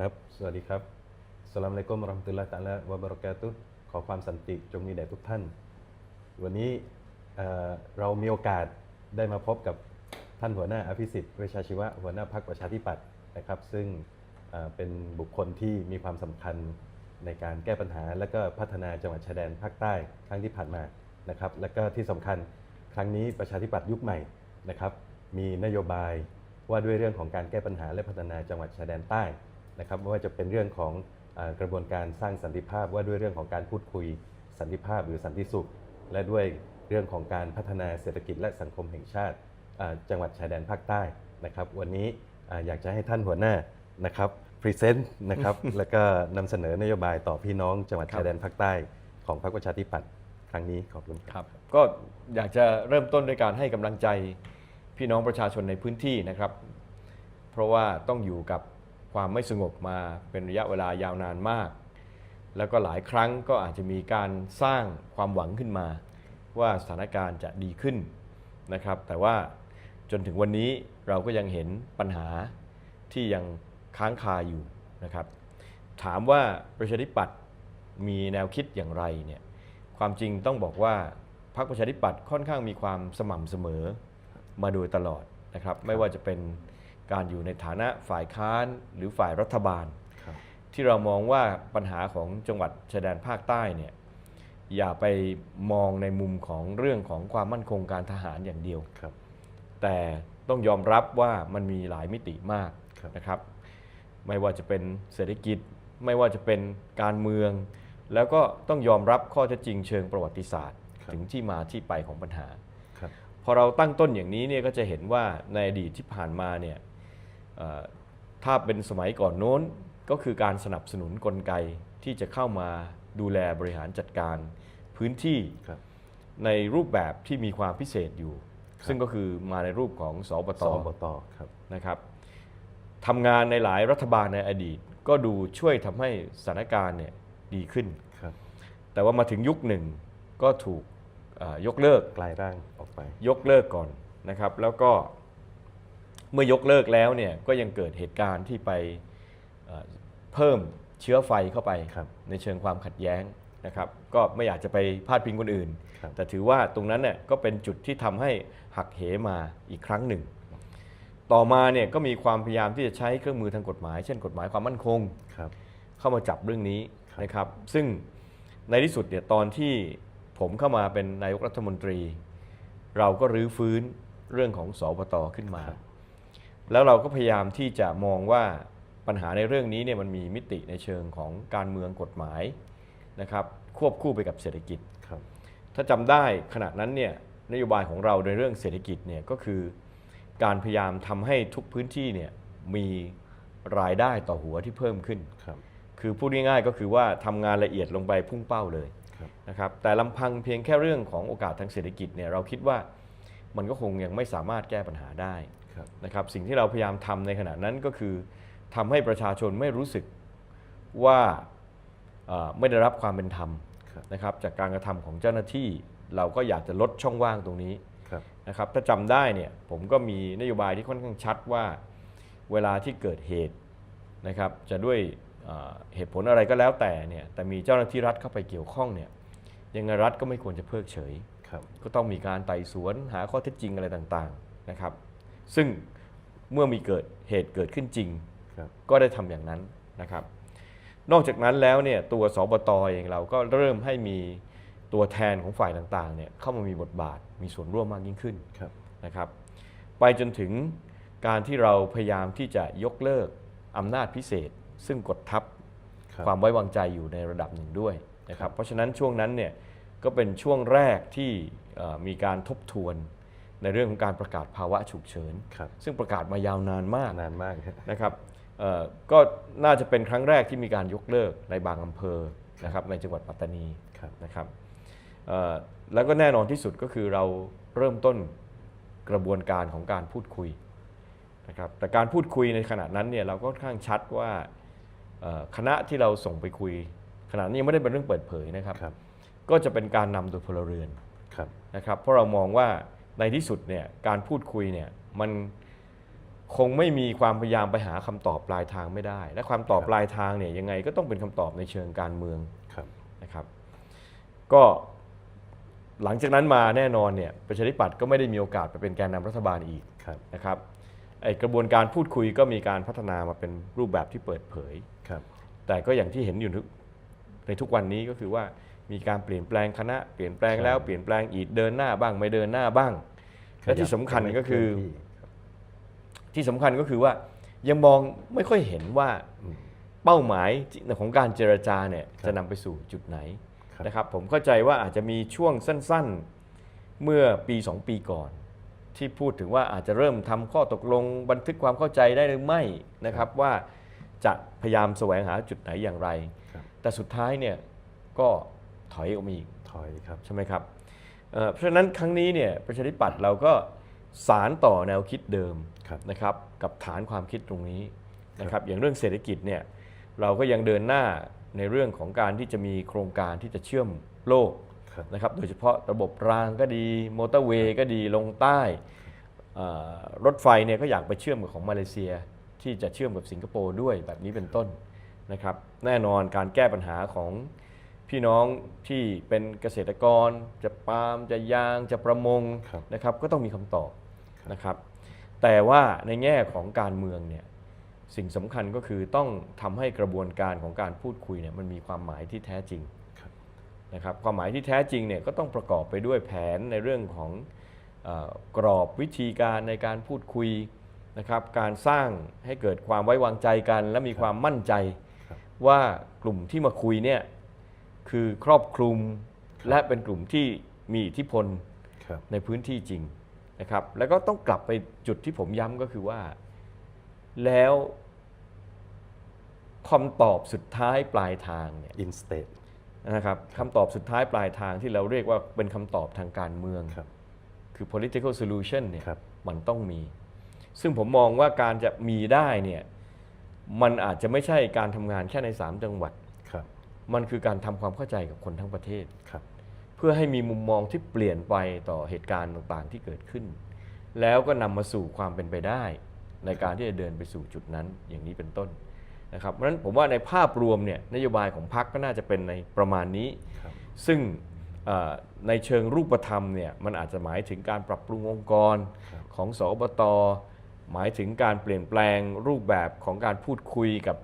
ครับ สวัสดีครับสลามอะลัยกุมราะห์มตุลลอฮ์ตะลาวะบะเราะกาตุขอความสันติจงมีแด่ทุกท่าน วันนี้เอ่อเรามีโอกาสได้มาพบกับท่านหัวหน้าอภิสิทธิ์เวชชาชีวะหัวหน้าพรรคประชาธิปัตย์นะครับ ซึ่งเอ่อเป็นบุคคลที่มีความสำคัญในการแก้ปัญหา และก็พัฒนาจังหวัดชายแดนภาคใต้ครั้งที่ผ่านมานะครับ และก็ที่สำคัญครั้งนี้ประชาธิปัตย์ยุคใหม่นะครับ มีนโยบายว่าด้วยเรื่องของการแก้ปัญหาและพัฒนาจังหวัดชายแดนใต้ นะครับไม่ว่าจะเป็นเรื่องของเออกระบวนการสร้างสันติภาพว่าด้วยเรื่องของการพูดคุยสันติภาพหรือสันติสุข และด้วยเรื่องของการพัฒนาเศรษฐกิจและสังคมแห่งชาติเอ่อจังหวัดชายแดนภาคใต้นะครับ วันนี้เอ่ออยากจะให้ท่านหัวหน้านะครับพรีเซนต์นะครับแล้วก็นำเสนอนโยบายต่อพี่น้องจังหวัดครับชายแดนภาคใต้ของพรรคประชาธิปัตย์ครั้งนี้ขอบคุณครับครับก็อยากจะเริ่มต้นด้วยการให้กำลังใจพี่น้องประชาชนในพื้นที่นะครับ เพราะว่าต้องอยู่กับ ความไม่สงบมาเป็นระยะเวลายาวนานมาก แล้วก็หลายครั้งก็อาจจะมีการสร้างความหวังขึ้นมา ว่าสถานการณ์จะดีขึ้นนะครับ แต่ว่าจนถึงวันนี้เราก็ยังเห็นปัญหาที่ยังค้างคาอยู่นะครับ ถามว่าประชาธิปัตย์มีแนวคิดอย่างไรเนี่ยความจริงต้องบอกว่าพรรคประชาธิปัตย์ค่อนข้างมีความสม่ำเสมอมาโดยตลอดนะครับ ไม่ว่าจะเป็น การอยู่ในฐานะฝ่ายค้านหรือฝ่ายรัฐบาลครับที่เรามองว่าปัญหาของจังหวัดชายแดนภาคใต้เนี่ยอย่าไปมองในมุมของเรื่องของความมั่นคงการทหารอย่างเดียวครับแต่ต้องยอมรับว่ามันมีหลายมิติมากครับนะครับ ไม่ว่าจะเป็นเศรษฐกิจ ไม่ว่าจะเป็นการเมือง แล้วก็ต้องยอมรับข้อเท็จจริงเชิงประวัติศาสตร์ครับถึงที่มาที่ไปของปัญหาครับพอเราตั้งต้นอย่างนี้เนี่ยก็จะเห็นว่าในอดีตที่ผ่านมาเนี่ยเอ่อ ถ้าเป็นสมัยก่อนโน้นก็คือการสนับสนุนกลไกที่จะเข้ามาดูแลบริหารจัดการพื้นที่ครับในรูปแบบที่มีความพิเศษอยู่ครับซึ่งก็คือมาในรูปของสบสตบตครับนะครับทำงานในหลายรัฐบาลในอดีต ก็ดูช่วยทำให้สถานการณ์เนี่ยดีขึ้นครับแต่ว่ามาถึงยุคหนึ่งก็ถูกเอ่อยกเลิกกลายร่างออกไป ยกเลิกก่อนนะครับ แล้วก็ เมื่อยกเลิกแล้วเนี่ยก็ยังเกิดเหตุการณ์ที่ไปเอ่อเพิ่มเชื้อไฟเข้าไปครับในเชิงความขัดแย้งนะครับ ก็ไม่อยากจะไปพาดพิงคนอื่นครับแต่ถือว่าตรงนั้นเนี่ยก็เป็นจุดที่ทำให้หักเหมาอีกครั้งหนึ่ง ต่อมาเนี่ยก็มีความพยายามที่จะใช้เครื่องมือทางกฎหมาย เช่นกฎหมายความมั่นคงครับเข้ามาจับเรื่องนี้ครับนะครับ ซึ่งในที่สุดเนี่ยตอนที่ผมเข้ามาเป็นนายกรัฐมนตรี เราก็รื้อฟื้นเรื่องของสอบตขึ้นมา แล้วเราก็พยายามที่จะมองว่าปัญหาในเรื่องนี้เนี่ยมันมีมิติในเชิงของการเมืองกฎหมายนะครับควบคู่ไปกับเศรษฐกิจครับถ้าจำได้ขณะนั้นเนี่ยนโยบายของเราในเรื่องเศรษฐกิจเนี่ยก็คือ การพยายามทำให้ทุกพื้นที่เนี่ยมีรายได้ต่อหัวที่เพิ่มขึ้นครับคือพูดง่ายๆก็คือว่าทำงานละเอียดลงไปพุ่งเป้าเลยครับนะครับแต่ลำพังเพียงแค่เรื่องของโอกาสทางเศรษฐกิจเนี่ยเราคิดว่ามันก็คงยังไม่สามารถแก้ปัญหาได้ครับ นะครับสิ่งที่เราพยายามทำในขณะนั้นก็คือทำให้ประชาชนไม่รู้สึกว่าเอ่อไม่ได้รับความเป็นธรรมครับนะครับจากการกระทำของเจ้าหน้าที่เราก็อยากจะลดช่องว่างตรงนี้ครับนะครับถ้าจำได้เนี่ยผมก็มีนโยบายที่ค่อนข้างชัดว่าเวลาที่เกิดเหตุนะครับจะด้วยเอ่อเหตุผลอะไรก็แล้วแต่เนี่ยแต่มีเจ้าหน้าที่รัฐเข้าไปเกี่ยวข้องเนี่ยยังไงรัฐก็ไม่ควรจะเพิกเฉยครับก็ต้องมีการไต่สวนหาข้อเท็จจริงอะไรต่างๆนะครับ ซึ่งเมื่อมีเกิดเหตุเกิดขึ้นจริงครับก็ได้ทำอย่างนั้นนะครับ นอกจากนั้นแล้วเนี่ยตัวสบตเองเราก็เริ่มให้มีตัวแทนของฝ่ายต่างๆเนี่ยเข้ามามีบทบาทมีส่วนร่วมมากยิ่งขึ้นครับนะครับ ไปจนถึงการที่เราพยายามที่จะยกเลิกอำนาจพิเศษ ซึ่งกดทับครับความไว้วางใจอยู่ในระดับหนึ่งด้วยนะครับ เพราะฉะนั้นช่วงนั้นเนี่ยก็เป็นช่วงแรกที่เอ่อมีการทบทวน ในเรื่องของการประกาศภาวะฉุกเฉิน ครับ ซึ่งประกาศมายาวนานมากนานมากครับ นะครับเอ่อก็น่าจะเป็นครั้งแรกที่มีการยกเลิกในบางอำเภอนะครับในจังหวัดปัตตานีครับ นะครับเอ่อแล้วก็แน่นอนที่สุดก็คือเราเริ่มต้นกระบวนการของการพูดคุยนะครับแต่การพูดคุยในขณะนั้นเนี่ยเราก็ค่อนข้างชัดว่าเอ่อคณะที่เราส่งไปคุย ขณะนี้ยังไม่ได้เป็นเรื่องเปิดเผยนะครับ ครับก็จะเป็นการนำโดยพลเรือน ครับ นะครับเพราะเรามองว่า ในที่สุดเนี่ยการพูดคุยเนี่ยมันคงไม่มีความพยายามไปหาคำตอบปลายทางไม่ได้ และความตอบครับปลายทางเนี่ยยังไงก็ต้องเป็นคำตอบในเชิงการเมืองครับนะครับ ก็หลังจากนั้นมาแน่นอนเนี่ยประชาธิปัตย์ก็ไม่ได้มีโอกาสไปเป็นแกนนำรัฐบาลอีกครับนะครับไอกระบวนการพูดคุยก็มีการพัฒนามาเป็นรูปแบบที่เปิดเผยครับแต่ก็อย่างที่เห็นอยู่ทุกในทุกวันนี้ก็คือว่า มีการเปลี่ยนแปลงคณะเปลี่ยนแปลงแล้วใช่เปลี่ยนแปลงอีกเดินหน้าบ้างไม่เดินหน้าบ้าง และที่สำคัญก็คือขยับไม่เลื่นที่ครับที่สำคัญก็คือว่ายังมองไม่ค่อยเห็นว่าอืมเป้าหมายของการเจรจาเนี่ยครับจะนำไปสู่จุดไหนครับนะครับผมเข้าใจว่าอาจจะมีช่วงสั้น ๆเมื่อปี 2 ปีก่อน ที่พูดถึงว่าอาจจะเริ่มทำข้อตกลงบันทึกความเข้าใจได้หรือไม่นะครับว่าจะพยายามแสวงหาจุดไหนอย่างไรครับแต่สุดท้ายเนี่ยก็ ถอยออกมาอีกถอยครับใช่ไหมครับเอ่อเพราะฉะนั้นครั้งนี้เนี่ยประชาธิปัตย์เราก็สารต่อแนวคิดเดิมครับนะครับกับฐานความคิดตรงนี้นะครับอย่างเรื่องเศรษฐกิจเนี่ยเราก็ยังเดินหน้าในเรื่องของการที่จะมีโครงการที่จะเชื่อมโลกครับนะครับโดยเฉพาะระบบรางก็ดีมอเตอร์เวย์ก็ดีลงใต้เอ่อรถไฟเนี่ยก็อยากไปเชื่อมกับของมาเลเซีย ที่จะเชื่อมกับสิงคโปร์ด้วยแบบนี้เป็นต้นนะครับแน่นอนการแก้ปัญหาของ พี่น้องที่เป็นเกษตรกร จะปาล์มจะยางจะประมงครับ นะครับ ก็ต้องมีคำตอบนะครับ แต่ว่าในแง่ของการเมืองเนี่ยสิ่งสำคัญก็คือต้องทำให้กระบวนการของการพูดคุยเนี่ยมันมีความหมายที่แท้จริงครับ นะครับความหมายที่แท้จริงเนี่ยก็ต้องประกอบไปด้วยแผนในเรื่องของเออกรอบวิธีการในการพูดคุยนะครับ การสร้างให้เกิดความไว้วางใจกัน และมีความมั่นใจ ครับว่ากลุ่มที่มาคุยเนี่ย คือครอบคลุมและเป็นกลุ่มที่มีอิทธิพลครับในพื้นที่จริงนะครับ แล้วก็ต้องกลับไปจุดที่ผมย้ำก็คือว่า แล้วคำตอบสุดท้ายปลายทางเนี่ย in state นะครับคำตอบสุดท้ายปลายทางที่เราเรียกว่าเป็นคำตอบทางการเมืองครับคือ political solution เนี่ยครับมันต้องมี ซึ่งผมมองว่าการจะมีได้เนี่ยมันอาจจะไม่ใช่การทำงานแค่ใน 3 จังหวัดครับ มันคือการทำความเข้าใจกับคนทั้งประเทศครับ เพื่อให้มีมุมมองที่เปลี่ยนไปต่อเหตุการณ์ต่างๆที่เกิดขึ้น แล้วก็นำมาสู่ความเป็นไปได้ ในการที่จะเดินไปสู่จุดนั้นอย่างนี้เป็นต้นนะครับเพราะฉะนั้นผมว่าในภาพรวมเนี่ยนโยบายของพรรคก็น่าจะเป็นในประมาณนี้ครับซึ่งเอ่อในเชิงรูปธรรมเนี่ยมันอาจจะหมายถึงการปรับปรุงองค์กรครับของสอบตหมายถึงการเปลี่ยนแปลงรูปแบบของการพูดคุยกับ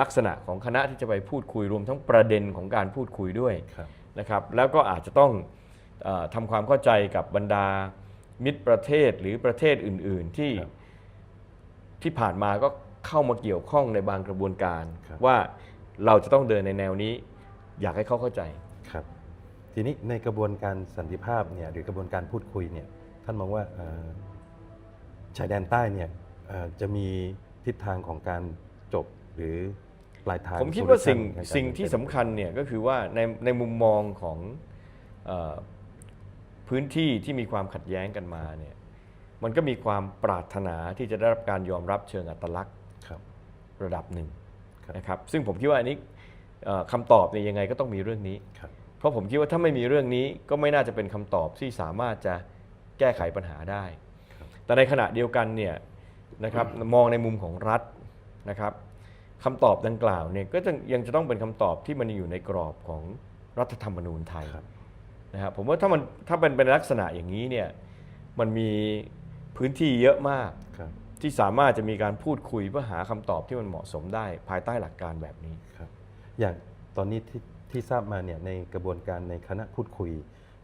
ลักษณะของคณะที่จะไปพูดคุยรวมทั้งประเด็นของการพูดคุยด้วยครับนะครับ แล้วก็อาจจะต้องเออทำความเข้าใจกับบรรดามิตรประเทศหรือประเทศอื่น ๆ ที่ครับที่ผ่านมาก็เข้ามาเกี่ยวข้องในบางกระบวนการครับว่าเราจะต้องเดินในแนวนี้ อยากให้เขาเข้าใจครับ ทีนี้ในกระบวนการสันติภาพเนี่ยหรือกระบวนการพูดคุยเนี่ยท่านมองว่าเอ่อชายแดนใต้เนี่ยเอ่อจะมีทิศทางของการจบหรือ ปลายทางผมคิดว่าสิ่ง solution ในการสิ่งที่สำคัญเนี่ยก็คือว่าในในมุมมองของเออพื้นที่ที่มีความขัดแย้งกันมาเนี่ยมันก็มีความปรารถนาที่จะได้รับการยอมรับเชิงอัตลักษณ์ครับระดับหนึ่งครับนะครับซึ่งผมคิดว่าอันนี้เอ่อคำตอบเนี่ยยังไงก็ต้องมีเรื่องนี้ครับเพราะผมคิดว่าถ้าไม่มีเรื่องนี้ก็ไม่น่าจะเป็นคำตอบที่สามารถจะแก้ไขปัญหาได้ครับแต่ในขณะเดียวกันเนี่ยนะครับมองในมุมของรัฐนะครับ คำตอบดังกล่าวเนี่ยก็จะยังจะต้องเป็นคำตอบที่มันอยู่ในกรอบของรัฐธรรมนูญไทยครับนะครับผมว่าถ้ามันถ้าเป็นเป็นลักษณะอย่างนี้เนี่ยมันมีพื้นที่เยอะมากครับที่สามารถจะมีการพูดคุยเพื่อหาคำตอบที่มันเหมาะสมได้ภายใต้หลักการแบบนี้ครับ อย่างตอนนี้ที่ที่ทราบมาเนี่ยในกระบวนการในคณะพูดคุย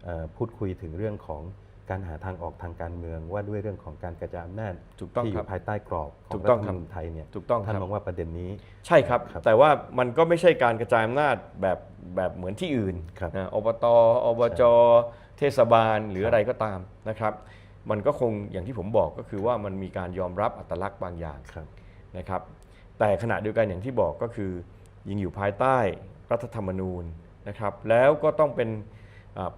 เอ่อพูดคุยถึงเรื่องของ การหาทางออกทางการเมืองว่าด้วยเรื่องของการกระจายอำนาจถูกต้องที่อครับยู่ภายใต้กรอบขอถูงกรัต้ฐองธรครัรบมนูญไทยเนี่ยถูกต้องคท่านรับมองว่าประเด็นนี้ ใช่ครับครับ แต่ว่ามันก็ไม่ใช่การกระจายอำนาจแบบแบบเหมือนที่อื่นครับนะอบตอบจเทศบาลหรืออะไรก็ตามนะครับ มันก็คงอย่างที่ผมบอกก็คือว่ามันมีการยอมรับอัตลักษณ์บางอย่างครับนะครับ แต่ขณะเดียวกันอย่างที่บอกก็คือยิงอยู่ภายใต้รัฐธรรมนูญนะครับ แล้วก็ต้องเป็นอ่า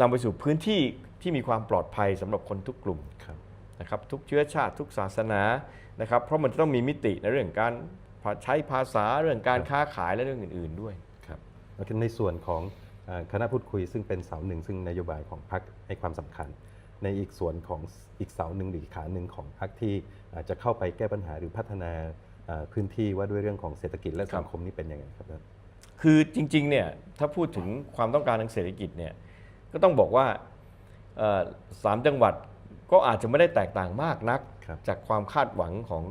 นำไปสู่พื้นที่ ที่มีความปลอดภัยสำหรับคนทุกกลุ่มครับนะครับทุกเชื้อชาติทุกศาสนานะครับเพราะมันจะต้องมีมิติในเรื่องการใช้ภาษาเรื่องการค้าขายและเรื่องอื่น ๆด้วยครับแล้วก็ในส่วนของเอ่อคณะพูดคุยซึ่งเป็นเสาหนึ่งซึ่งนโยบายของพรรคให้ความสำคัญ ในอีกส่วนของอีกเสาหนึ่งหรืออีกขาหนึ่งของพรรคที่อาจจะเข้าไปแก้ปัญหาหรือพัฒนาเอ่อพื้นที่ว่าด้วยเรื่องของเศรษฐกิจและสังคมนี่เป็นยังไงครับท่านคือจริงๆเนี่ยถ้าพูดถึงความต้องการทางเศรษฐกิจเนี่ยก็ต้องบอกว่าเอ่อ สามจังหวัดก็อาจจะไม่ได้แตกต่างมากนักครับจากความคาดหวังของ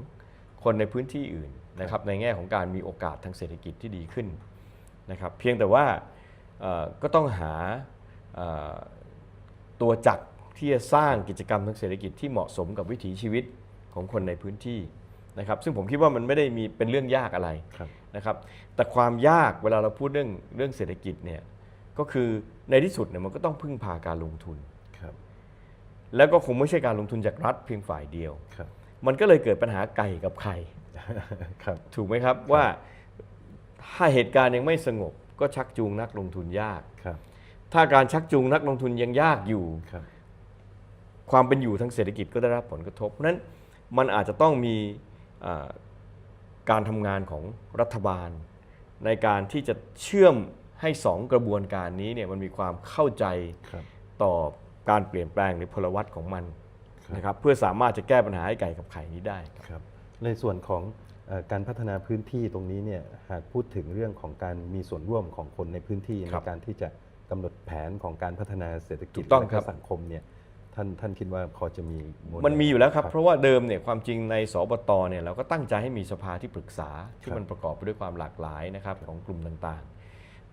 คนในพื้นที่อื่นนะครับในแง่ของการมีโอกาสทางเศรษฐกิจที่ดีขึ้นนะครับเพียงแต่ว่าเอ่อก็ต้องหาเอ่อตัวจักรที่จะสร้างกิจกรรมทางเศรษฐกิจที่เหมาะสมกับวิถีชีวิตของคนในพื้นที่นะครับซึ่งผมคิดว่ามันไม่ได้มีเป็นเรื่องยากอะไรครับนะครับแต่ความยากเวลาเราพูดเรื่องเรื่องเศรษฐกิจเนี่ยก็คือในที่สุดเนี่ยมันก็ต้องพึ่งพาการลงทุนครับ แล้วก็คงไม่ใช่การลงทุนจากรัฐเพียงฝ่ายเดียว ครับมันก็เลยเกิดปัญหาไก่กับไข่ครับถูกไหมครับว่าถ้าเหตุการณ์ยังไม่สงบ ก็ชักจูงนักลงทุนยาก ครับถ้าการชักจูงนักลงทุนยังยากอยู่ ครับ ความเป็นอยู่ทางเศรษฐกิจก็ได้รับผลกระทบเพราะฉะนั้นมันอาจจะต้องมีอ่าการทำงานของรัฐบาล ในการที่จะเชื่อมให้สองกระบวนการนี้เนี่ยมันมีความเข้าใจครับ ต่อ การเปลี่ยนแปลงหรือพลวัตของมันครับนะครับเพื่อสามารถจะแก้ปัญหาให้ไก่กับไข่นี้ได้ครับครับในส่วนของเอ่อการพัฒนาพื้นที่ตรงนี้เนี่ยหากพูดถึงเรื่องของการมีส่วนร่วมของคนในพื้นที่คในรับการที่จะกำหนดแผนของการพัฒนาเศรษฐกิจถูกต้องและครับสังคมเนี่ยท่านท่านคิดว่าพอจะมีโเดลมันมีอยู่แล้วครับ เพราะว่าเดิมเนี่ยความจริงในสบตเนี่ยเราก็ตั้งใจให้มีสภาที่ปรึกษาที่ครับมันประกอบไปด้วยความหลากหลายนะครับของกลุ่มต่างๆ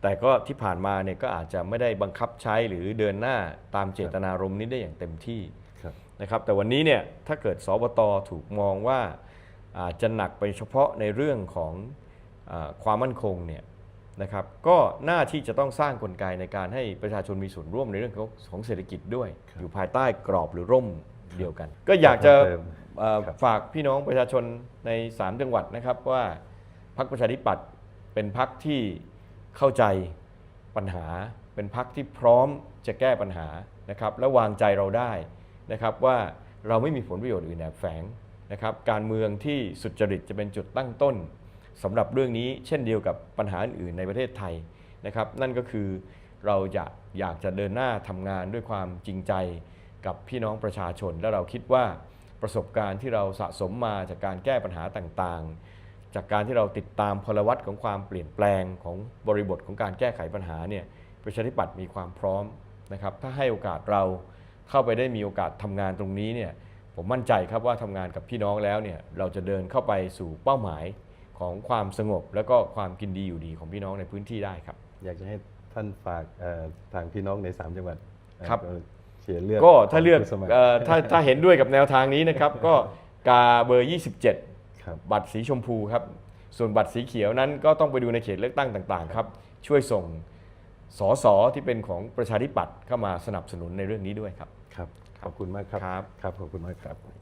แต่ก็ที่ผ่านมาเนี่ยก็อาจจะไม่ได้บังคับใช้หรือเดินหน้าตามเจตนารมณ์นี้ได้อย่างเต็มที่ครับนะครับแต่วันนี้เนี่ยถ้าเกิดสบตถูกมองว่าอาจจะหนักไปเฉพาะในเรื่องของอาความมั่นคงเนี่ยนะครับก็หน้าที่จะต้องสร้างกลไกในการให้ประชาชนมีส่วนร่วมในเรื่องของของเศรษฐกิจด้วยครับอยู่ภายใต้กรอบหรือร่มเดียวกัน ก็อยากจะเพิ่มเติมเอ่อครับฝากพี่น้องประชาชนใน 3 จังหวัดนะครับว่าพรรคประชาธิปัตย์เป็นพรรคที่ เข้าใจปัญหา เป็นพรรคที่พร้อมจะแก้ปัญหานะครับและวางใจเราได้นะครับว่าเราไม่มีผลประโยชน์อื่นแอบแฝงนะครับการเมืองที่สุจริตจะเป็นจุดตั้งต้นสำหรับเรื่องนี้เช่นเดียวกับปัญหาอื่นในประเทศไทยนะครับ นั่นก็คือเราจะอยากจะเดินหน้าทำงานด้วยความจริงใจกับพี่น้องประชาชน และเราคิดว่าประสบการณ์ที่เราสะสมมาจากการแก้ปัญหาต่างๆ จากการที่เราติดตามพลวัตของความเปลี่ยนแปลงของบริบทของการแก้ไขปัญหาเนี่ยประชาธิปัตย์มีความพร้อมนะครับถ้าให้โอกาสเราเข้าไปได้มีโอกาสทำงานตรงนี้เนี่ยผมมั่นใจครับว่าทำงานกับพี่น้องแล้วเนี่ยเราจะเดินเข้าไปสู่เป้าหมายของความสงบ และก็ความกินดีอยู่ดีของพี่น้องในพื้นที่ได้ครับ อยากจะให้ท่านฝากเอ่อทางพี่น้องใน 3 จังหวัดเอ่อครับเอ่อเชียร์เลือกก็ถ้าเลือกผู้สมัครเอ่อถ้าถ้าเห็นด้วยกับแนวทางนี้นะครับ ก็กาเบอร์ 27ครั บบัตรสีชมพูครับ ส่วนบัตรสีเขียวนั้นก็ต้องไปดูในเขตเลือกตั้งต่างๆครับ ช่วยส่งสอสอที่เป็นของประชาธิปัตย์เข้ามาสนับสนุนในเรื่องนี้ด้วยครับ ครับ ขอบคุณมากครับ ครับครับขอบคุณมากครับครับ